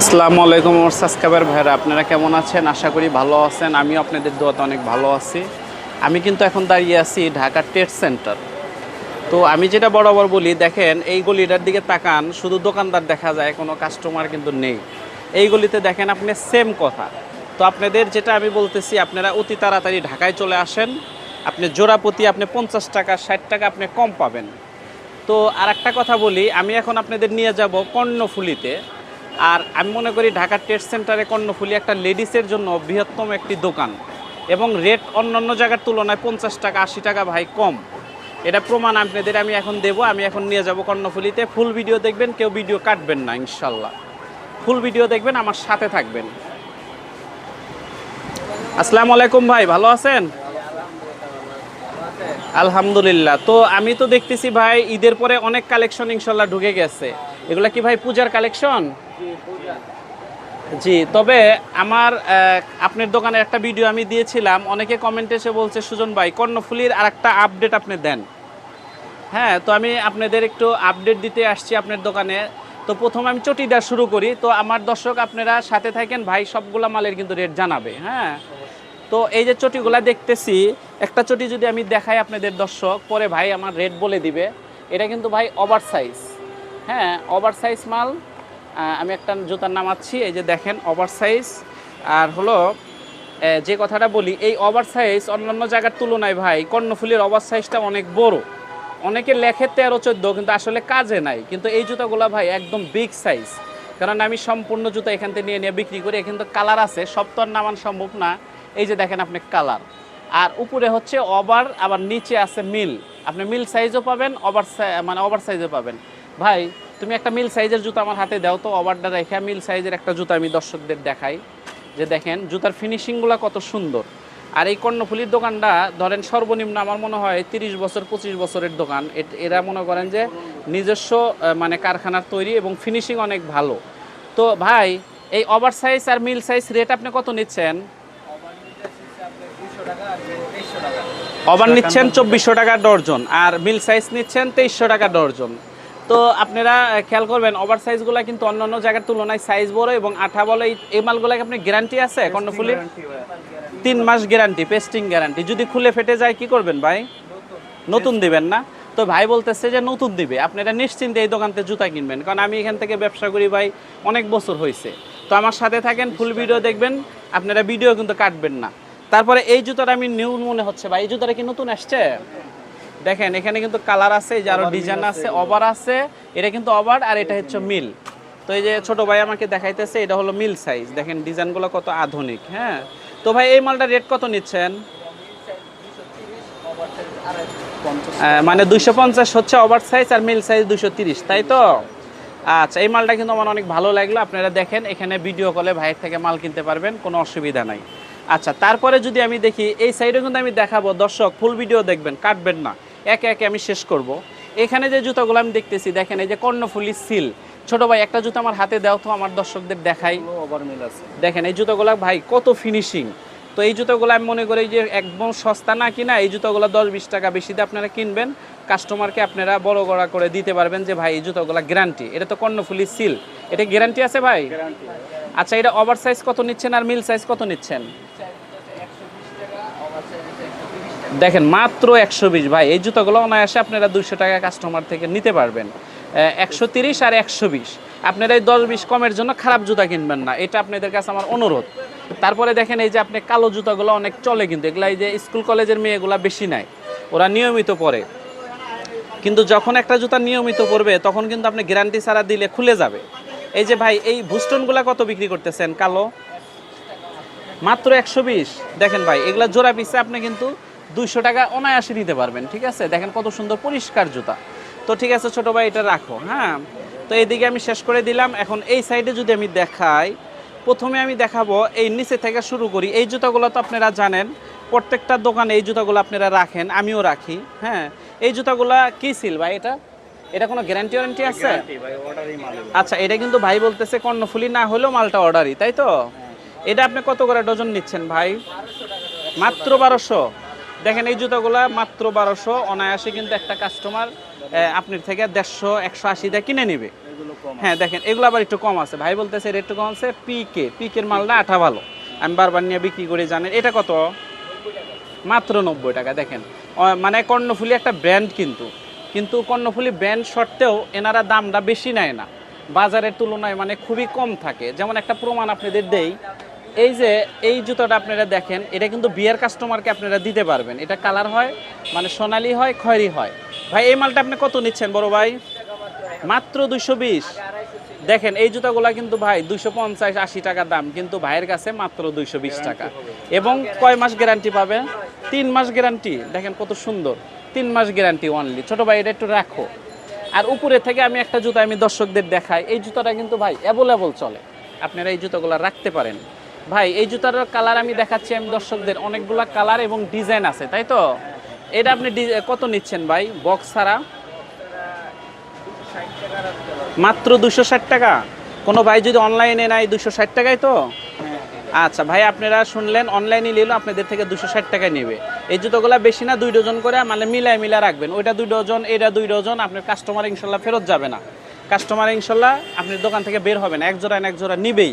আসসালামু আলাইকুম আমার সাবস্ক্রাইবার ভাইরা, আপনারা কেমন আছেন? আশা করি ভালো আছেন। আমিও আপনাদের দোয়াতে অনেক ভালো আছি। আমি কিন্তু এখন দাঁড়িয়ে আছি ঢাকা ট্রেড সেন্টার তো আমি যেটা বরাবর বলি, দেখেন, এই গলিটার দিকে তাকান, শুধু দোকানদার দেখা যায়, কোনো কাস্টমার কিন্তু নেই। এই গলিতে দেখেন আপনি সেম কথা। তো আপনাদের যেটা আমি বলতেছি, আপনারা অতি তাড়াতাড়ি ঢাকায় চলে আসেন। আপনি জোড়া প্রতি আপনি পঞ্চাশ টাকা, ষাট টাকা আপনি কম পাবেন। তো আর একটা কথা বলি, আমি এখন আপনাদের নিয়ে যাব কর্ণফুলিতে। আর আমি মনে করি ঢাকা ট্রেড সেন্টারে কর্ণফুলি একটা লেডিসের জন্য বৃহত্তম একটি দোকান। এবং রেট অন্যান্য জায়গার তুলনায় পঞ্চাশ টাকা, আশি টাকা ভাই কম। এটা প্রমাণ আপনাদের, আমি এখন দেব, আমি এখন নিয়ে যাব কর্ণফুলিতে। ফুল ভিডিও দেখবেন, কেউ ভিডিও কাটবেন না, ইনশাল্লাহ। ফুল ভিডিও দেখবেন, আমার সাথে থাকবেন। আসসালামু আলাইকুম ভাই, ভালো আছেন? আলহামদুলিল্লাহ। তো আমি তো দেখতেছি ভাই, ঈদের পরে অনেক কালেকশন ইনশাল্লাহ ঢুকে গেছে। এগুলা কি ভাই পূজার কালেকশন জি, তবে আমার আপনার দোকানে একটা ভিডিও আমি দিয়েছিলাম। অনেকে কমেন্টে এসে বলছে, সুজন ভাই, কর্ণফুলির আর একটা আপডেট আপনি দেন। হ্যাঁ তো আমি আপনাদের একটু আপডেট দিতে আসছি আপনার দোকানে। তো প্রথম আমি চটিটা শুরু করি। তো আমার দর্শক, আপনারা সাথে থাকেন, ভাই, সবগুলা মালের কিন্তু রেট জানাবে হ্যাঁ। তো এই যে চটিগুলা দেখতেছি, একটা চটি যদি আমি দেখাই আপনাদের দর্শক, পরে ভাই আমার রেট বলে দিবে। এটা কিন্তু ভাই ওভার সাইজ হ্যাঁ ওভার সাইজ মাল। আমি একটা জুতার নামাচ্ছি এই যে দেখেন ওভার সাইজ আর হলো যে কথাটা বলি, এই ওভার সাইজ অন্যান্য জায়গার তুলনায় ভাই, কর্ণফুলির ওভার সাইজটা অনেক বড়। অনেকে লেখে তেরো, চোদ্দ, কিন্তু আসলে কাজে নাই। কিন্তু এই জুতাগুলো ভাই একদম বিগ সাইজ কারণ আমি সম্পূর্ণ জুতা এখান থেকে নিয়ে নিয়ে বিক্রি করি, এখানে তো কালার আছে, সব তো নামান সম্ভব না। এই যে দেখেন আপনি কালার আর উপরে হচ্ছে ওভার আবার নিচে আছে মিল আপনি মিল সাইজও পাবেন ওভার মানে ওভার সাইজও পাবেন। ভাই তুমি একটা মিল সাইজের জুতো আমার হাতে দাও তো ওভারটা রেখে মিল সাইজের একটা জুতো আমি দর্শকদের দেখাই। যে দেখেন জুতার ফিনিশিংগুলো কত সুন্দর। আর এই কর্ণফুলির দোকানটা ধরেন সর্বনিম্ন আমার মনে হয় তিরিশ বছর পঁচিশ বছরের দোকান। এরা মনে করেন যে নিজস্ব মানে কারখানার তৈরি এবং ফিনিশিং অনেক ভালো। তো ভাই এই ওভার সাইজ আর মিল সাইজ রেট আপনি কত নিচ্ছেন? ওভার নিচ্ছেন চব্বিশশো টাকা ডর্জন আর মিল সাইজ নিচ্ছেন তেইশশো টাকা ডর্জন। তো আপনারা খেয়াল করবেন ওভার সাইজগুলো কিন্তু অন্যান্য জায়গার তুলনায় সাইজ বড় এবং আঠা বলে এই- মালগুলো আপনি গ্যারান্টি আছে কর্ণফুলির তিন মাস গ্যারান্টি পেস্টিং গ্যারান্টি যদি খুলে ফেটে যায় কি করবেন ভাই? নতুন দিবেন না। তো ভাই বলতেছে যে নতুন দিবে। আপনারা নিশ্চিন্তে এই দোকানতে জুতা কিনবেন। কারণ আমি এখান থেকে ব্যবসা করি ভাই অনেক বছর হয়েছে তো আমার সাথে থাকেন ফুল ভিডিও দেখবেন। আপনারা ভিডিও কিন্তু কাটবেন না। তারপরে এই জুতাটা আমি নিউ মনে হচ্ছে ভাই। এই জুতাটা কি নতুন আসছে? দেখেন এখানে কিন্তু কালার আছে এই যে আরও ডিজাইন আছে ওভার আছে এটা কিন্তু ওভার আর এটা হচ্ছে মিল তো এই যে ছোট ভাই আমাকে দেখাইতেছে এটা হলো মিল সাইজ দেখেন ডিজাইনগুলো কত আধুনিক হ্যাঁ? তো ভাই এই মালটা রেট কত নিচ্ছেন? মানে দুইশো পঞ্চাশ হচ্ছে ওভার সাইজ আর মিল সাইজ দুশো তিরিশ তাই তো? আচ্ছা এই মালটা কিন্তু আমার অনেক ভালো লাগল। আপনারা দেখেন এখানে ভিডিও কলে ভাইয়ের থেকে মাল কিনতে পারবেন কোনো অসুবিধা নাই। আচ্ছা তারপরে যদি আমি দেখি এই সাইডে কিন্তু আমি দেখাবো। দর্শক ফুল ভিডিও দেখবেন কাটবেন না। একে একে আমি শেষ করব। এখানে যে জুতাগুলো আমি দেখতেছি দেখেন এই যে কর্ণফুলি সিল। ছোট ভাই একটা জুতো আমার হাতে দাও তো আমার দর্শকদের দেখাই। দেখেন এই জুতোগুলো ভাই কত ফিনিশিং তো এই জুতোগুলো আমি মনে করি যে একদম সস্তা না কিনা এই জুতোগুলো দশ বিশ টাকা বেশি দিয়ে আপনারা কিনবেন। কাস্টমারকে আপনারা বড় গড়া করে দিতে পারবেন যে ভাই এই জুতোগুলো গ্যারান্টি এটা তো কর্ণফুলি সিল। এটা গ্যারান্টি আছে ভাই? গ্যারান্টি আচ্ছা এটা ওভার সাইজ কত নিচ্ছেন আর মিল সাইজ কত নিচ্ছেন? দেখেন, মাত্র একশো বিশ। ভাই, এই জুতোগুলো অনায়াসে আপনারা দুইশো টাকা কাস্টমার থেকে নিতে পারবেন। একশো তিরিশ আর একশো বিশ। আপনারা এই দশ বিশ কমের জন্য খারাপ জুতা কিনবেন না। এটা আপনাদের কাছে আমার অনুরোধ। তারপরে দেখেন, এই যে আপনি কালো জুতাগুলো অনেক চলে কিন্তু, এগুলো এই যে স্কুল কলেজের মেয়েগুলা বেশি নাই। ওরা নিয়মিত পরে। কিন্তু যখন একটা জুতা নিয়মিত পরবে, তখন কিন্তু আপনি গ্যারান্টি ছাড়া দিলে খুলে যাবে। এই যে ভাই, এই বুস্টনগুলা কত বিক্রি করতেছেন? কালো? মাত্র একশো বিশ। দেখেন ভাই, এগুলা জোড়া পিসে আপনি কিন্তু দুইশো টাকা অনায়াসে নিতে পারবেন ঠিক আছে? দেখেন কত সুন্দর পরিষ্কার জুতা। তো ঠিক আছে ছোটো ভাই এটা রাখো হ্যাঁ? তো এইদিকে আমি শেষ করে দিলাম। এখন এই সাইডে যদি আমি দেখাই প্রথমে আমি দেখাবো এই নিচে থেকে শুরু করি। এই জুতাগুলো তো আপনারা জানেন প্রত্যেকটা দোকানে এই জুতাগুলো আপনারা রাখেন আমিও রাখি হ্যাঁ? এই জুতাগুলা কি সিল ভাই এটা? এটা কোনো গ্যারান্টি ওয়ারেন্টি আছে। আচ্ছা এটা কিন্তু ভাই বলতেছে কর্ণফুলি না হলেও মালটা অর্ডারই তাই তো? এটা আপনি কত করে ডজন নিচ্ছেন ভাই? মাত্র বারোশো? দেখেন এই জুতাগুলা মাত্র বারোশো অনায়াসে কিন্তু একটা কাস্টমার আপনার থেকে দেড়শো একশো আশি দিয়ে কিনে নিবে। হ্যাঁ দেখেন এগুলো আবার একটু কম আছে। ভাই বলতেছে রেট একটু কম আছে পিকে পিকের মালটা আঠা ভালো। আমি বারবার নিয়ে বিক্রি করে জানেন এটা কত? মাত্র নব্বই টাকা দেখেন। মানে কর্ণফুলি একটা ব্র্যান্ড কিন্তু। কিন্তু কর্ণফুলি ব্র্যান্ড সত্ত্বেও এনারা দামটা বেশি নেয় না। বাজারের তুলনায় মানে খুবই কম থাকে। যেমন একটা প্রমাণ আপনাদের দেই এই যে, এই জুতোটা আপনারা দেখেন, এটা কিন্তু বিয়ের কাস্টমারকে আপনারা দিতে পারবেন। এটা কালার হয় মানে সোনালি হয়, খয়েরি হয়। ভাই, এই মালটা আপনি কত নিচ্ছেন, বড় ভাই? মাত্র দুইশো বিশ। দেখেন, এই জুতাগুলা কিন্তু ভাই দুইশো পঞ্চাশ, আশি টাকা দাম, কিন্তু ভাইয়ের কাছে মাত্র দুইশো বিশ টাকা। এবং কয় মাস গ্যারান্টি পাবে? তিন মাস গ্যারান্টি। দেখেন কত সুন্দর। তিন মাস গ্যারান্টি অনলি ছোট ভাই, এটা একটু রাখো। আর উপরে থেকে আমি একটা জুতা আমি দর্শকদের দেখাই। এই জুতাটা কিন্তু ভাই অ্যাভেলেবল চলে। আপনারা এই জুতাগুলো রাখতে পারেন। ভাই, এই জুতার কালার আমি দেখাচ্ছি আমি দর্শকদের। অনেকগুলা কালার এবং ডিজাইন আছে, তাই তো? এটা আপনি কত নিচ্ছেন ভাই বক্স ছাড়া? মাত্র দুশো ষাট টাকা? কোনো ভাই যদি অনলাইনে নাই দুশো ষাট টাকায় তো? আচ্ছা ভাই, আপনারা শুনলেন অনলাইনে নিলেও আপনাদের থেকে দুশো ষাট টাকায় নেবে। এই জুতোগুলো বেশি না, দুই ডজন করে মানে মিলায় মিলা রাখবেন। ওইটা দুই ডজন, এটা দুই ডজন, আপনার কাস্টমার ইনশাল্লাহ ফেরত যাবে না। কাস্টমার ইনশাল্লাহ আপনার দোকান থেকে বের হবে না এক জোড়া এক জোড়া নিবেই।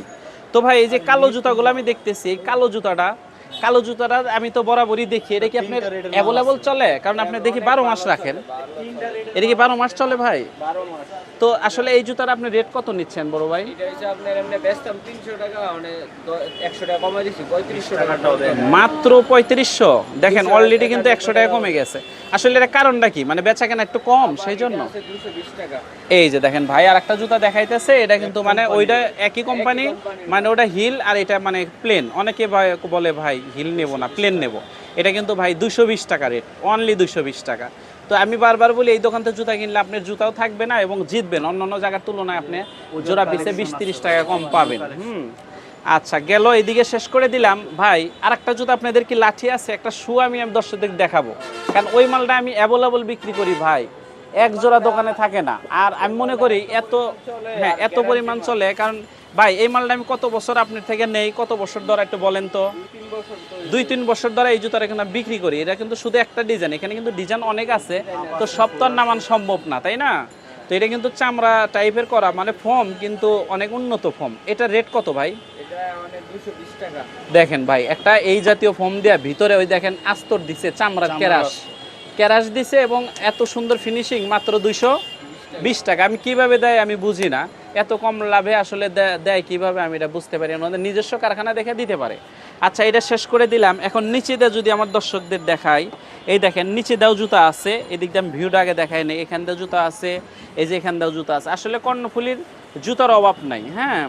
তো ভাই এই যে কালো জুতাগুলো আমি দেখতেছি এই কালো জুতাটা কালো জুতাটা আমি তো বরাবরই দেখি। এটা কি আপনার অ্যাভেলেবল চলে? কারণ আপনি দেখি বারো মাস রাখেন। এটা কি বারো মাস চলে ভাই? তো আসলে এই জুতার আপনি রেট কত নিচ্ছেন বড় ভাই? এটা হচ্ছে আপনার এমনি বেচতাম তিনশো টাকা মানে মাত্র পঁয়ত্রিশশো? দেখেন অলরেডি কিন্তু একশো টাকা কমে গেছে। আসলে এটা কারণটা কি? মানে বেচা কেনা একটু কম সেই জন্য এই যে দেখেন ভাই আর একটা জুতা দেখাইতেছে। এটা কিন্তু মানে ওইটা একই কোম্পানি মানে ওটা হিল আর এটা মানে প্লেন অনেকে ভাই- বলে ভাই হিল নেব না প্লেন নেব। এটা কিন্তু ভাই দুশো বিশ টাকা রেট অনলি দুশো বিশ টাকা। তো আমি বারবার বলি এই দোকান থেকে জুতা কিনলে আপনার জুতাও থাকবে না এবং জিতবেন। অন্য অন্য জায়গার তুলনায় আপনি জোড়া পিসে বিশ তিরিশ টাকা কম পাবেন। হুম। আচ্ছা গেল এদিকে শেষ করে দিলাম। ভাই আর একটা জুতা আপনাদের কি লাঠি আছে? একটা শু আমি আমি দর্শকদের দেখাবো। কারণ ওই মালটা আমি অ্যাভেলেবল বিক্রি করি ভাই। এক জোড়া দোকানে থাকে না। আর আমি মনে করি এত হ্যাঁ এত পরিমাণ চলে কারণ ভাই এই মালটা আমি কত বছর আপনার থেকে নেই? কত বছর ধরে একটু বলেন তো। দুই তিন বছর ধরে এই জুতাটা এখানে বিক্রি করি। এটা কিন্তু শুধু একটা ডিজাইন এখানে কিন্তু ডিজাইন অনেক আছে। তো সব তো নামান সম্ভব না তাই না? তো এটা কিন্তু চামড়া টাইপের করা মানে ফর্ম কিন্তু অনেক উন্নত ফর্ম এটা রেট কত ভাই? দেখেন ভাই একটা এই জাতীয় ফর্ম দেওয়া ভিতরে ওই দেখেন আস্তর দিছে চামড়ার কেরাস। কেরাস দিছে এবং এত সুন্দর ফিনিশিং মাত্র দুইশো বিশ টাকা। আমি কীভাবে দেয় আমি বুঝি না। এত কম লাভে আসলে দেয় কীভাবে আমি এটা বুঝতে পারি? না। ওদের নিজস্ব কারখানা দেখে দিতে পারে। আচ্ছা এটা শেষ করে দিলাম। এখন নিচে দিয়ে যদি আমার দর্শকদের দেখাই, এই দেখেন, নিচে দেও জুতা আছে। এদিক দিয়ে আমি ভিউটা আগে দেখাই নেই এখান দিয়ে জুতা আছে, এই যে এখান দিয়েও জুতা আছে। আসলে কর্ণফুলির জুতার অভাব নাই হ্যাঁ।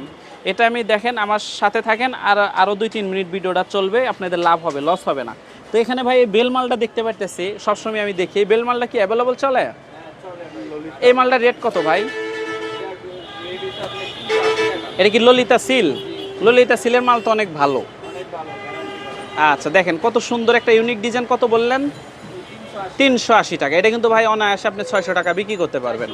এটা আমি দেখেন, আমার সাথে থাকেন, আর আরও দুই তিন মিনিট ভিডিওটা চলবে, আপনাদের লাভ হবে, লস হবে না। তো এখানে ভাই, এই বেল মালটা দেখতে পারতেছি, সবসময় আমি দেখি। এই বেল মালটা কি অ্যাভেলেবল চলে? এই মালটার রেট কত ভাই? এটা কি ললিতা সিল? ললিতা সিলের মাল তো অনেক ভালো। আচ্ছা দেখেন কত সুন্দর একটা ইউনিক ডিজাইন কত বললেন? তিনশো আশি টাকা। এটা কিন্তু ভাই অনায়াসে আপনি ছয়শো টাকা বিক্রি করতে পারবেন।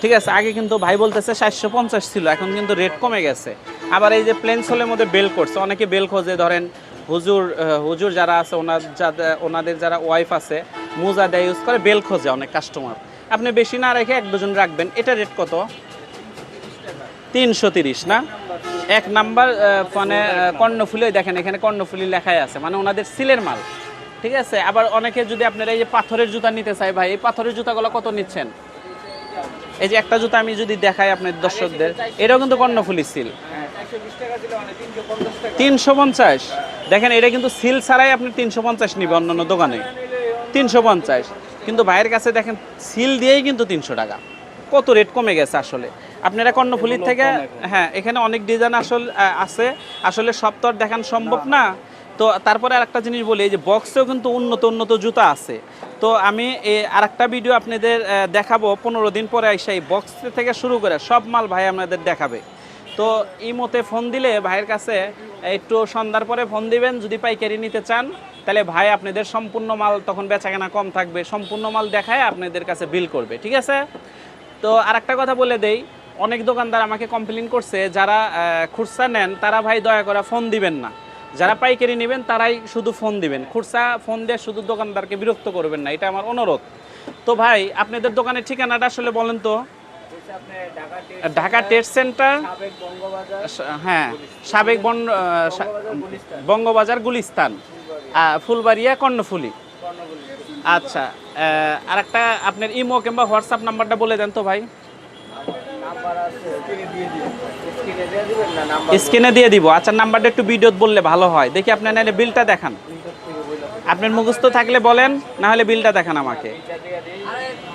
ঠিক আছে, আগে কিন্তু ভাই বলতেছে সাতশো পঞ্চাশ ছিল, এখন কিন্তু রেট কমে গেছে। আবার এই যে প্লেন সোলের মধ্যে বেল করছে, অনেকে বেল খোঁজে, ধরেন হুজুর হুজুর যারা আছে, ওনার যাদের, ওনাদের যারা ওয়াইফ আছে, মোজা দেয় ইউজ করে, বেল খোঁজে অনেক কাস্টমার আপনি বেশি না রেখে এক ডজন রাখবেন। এটা রেট কত? তিনশো তিরিশ না? এক নাম্বার মানে কর্ণফুলি দেখেন এখানে কর্ণফুলি লেখাই আছে মানে ওনাদের সিলের মাল। ঠিক আছে? আবার অনেকে যদি আপনারা এই যে পাথরের জুতা নিতে চাই ভাই এই পাথরের জুতাগুলো কত নিচ্ছেন? এই যে একটা জুতা আমি যদি দেখাই আপনার দর্শকদের এটাও কিন্তু কর্ণফুলি সিল। তিনশো পঞ্চাশ তিনশো পঞ্চাশ। দেখেন এটা কিন্তু সিল ছাড়াই আপনি তিনশো পঞ্চাশ নিবে অন্যান্য দোকানে। তিনশো পঞ্চাশ। কিন্তু ভাইয়ের কাছে দেখেন সিল দিয়েই কিন্তু তিনশো টাকা। কত রেট কমে গেছে আসলে। আপনারা কর্ণফুলির থেকে হ্যাঁ এখানে অনেক ডিজাইন আসল আছে। আসলে সব তো আর দেখান সম্ভব না তো তারপরে আর একটা জিনিস বলি যে বক্সেও কিন্তু উন্নত উন্নত জুতা আছে। তো আমি আর একটা ভিডিও আপনাদের দেখাবো। পনেরো দিন পরে এসে এই বক্স থেকে শুরু করে সব মাল ভাই আপনাদের দেখাবে। তো ইমোতে ফোন দিলে ভাইয়ের কাছে একটু সন্ধ্যার পরে ফোন দিবেন যদি পাইকারি নিতে চান। তাহলে ভাই আপনাদের সম্পূর্ণ মাল তখন বেচাকেনা কম থাকবে সম্পূর্ণ মাল দেখায় আপনাদের কাছে বিল করবে ঠিক আছে? তো আর একটা কথা বলে দেই অনেক দোকানদার আমাকে কমপ্লেন করছে যারা খুচরা নেন তারা ভাই দয়া করে ফোন দিবেন না। যারা পাইকারি নেবেন তারাই শুধু ফোন দিবেন। খুচরা ফোন দিয়ে শুধু দোকানদারকে বিরক্ত করবেন না এটা আমার অনুরোধ। তো ভাই আপনাদের দোকানের ঠিকানাটা আসলে বলেন তো। ঢাকা টেস্ট সেন্টার হ্যাঁ সাবেক বঙ্গবাজার গুলিস্তান। ফুলবাড়িয়া কর্ণফুলি। আচ্ছা আর একটা আপনার ইমো কিংবা হোয়াটসঅ্যাপ নাম্বারটা বলে দেন তো ভাই। স্ক্রিনে দিয়ে দিব। আচ্ছা নাম্বারটা একটু ভিডিওত বললে ভালো হয়। দেখি আপনার নাহলে বিলটা দেখান। আপনার মুখস্থ থাকলে বলেন না হলে বিলটা দেখান আমাকে।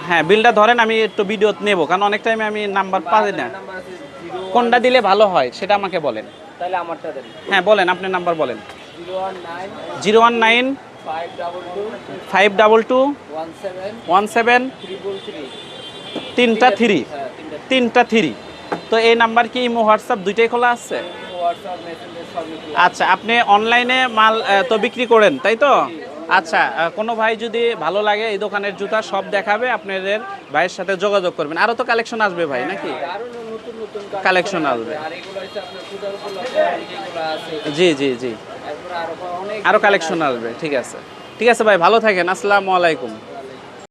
হ্যাঁ বিলটা ধরেন আমি একটু ভিডিওত নেব কারণ অনেক টাইমে আমি নাম্বার পাই না। কোনটা দিলে ভালো হয় সেটা আমাকে বলেন। তাহলে আমারটা দেন। হ্যাঁ বলেন আপনার নাম্বার বলেন। Zero one nine five double two, one seven, তিনটা থ্রি তিনটা থ্রি। তো এই নাম্বার কি ইমো, হোয়াটসঅ্যাপ দুইটাই খোলা আছে। আচ্ছা আপনি অনলাইনে মাল তো বিক্রি করেন, তাই তো? আচ্ছা কোনো ভাই যদি ভালো লাগে এই দোকানের জুতা সব দেখাবে, আপনাদের ভাইয়ের সাথে যোগাযোগ করবেন। আরও তো কালেকশন আসবে ভাই, নাকি? Collection আসবে। জি জি জি। আরও কালেকশন আসবে ঠিক আছে। ঠিক আছে ভাই ভালো থাকেন আসসালামু আলাইকুম।